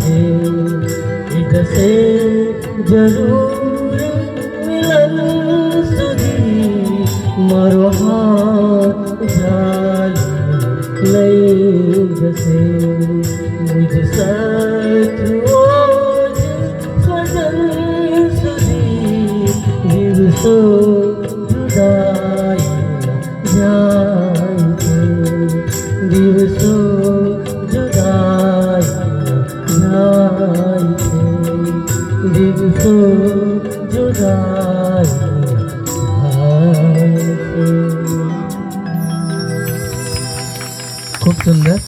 थे इत से ज़रूर मिलन सुधी, मारो हाथ जाल नहीं जसे मुझ साथ रोज सजन सुधी दिवसो तो जुदाई जाए दिल को जुदाई खूब सुंदर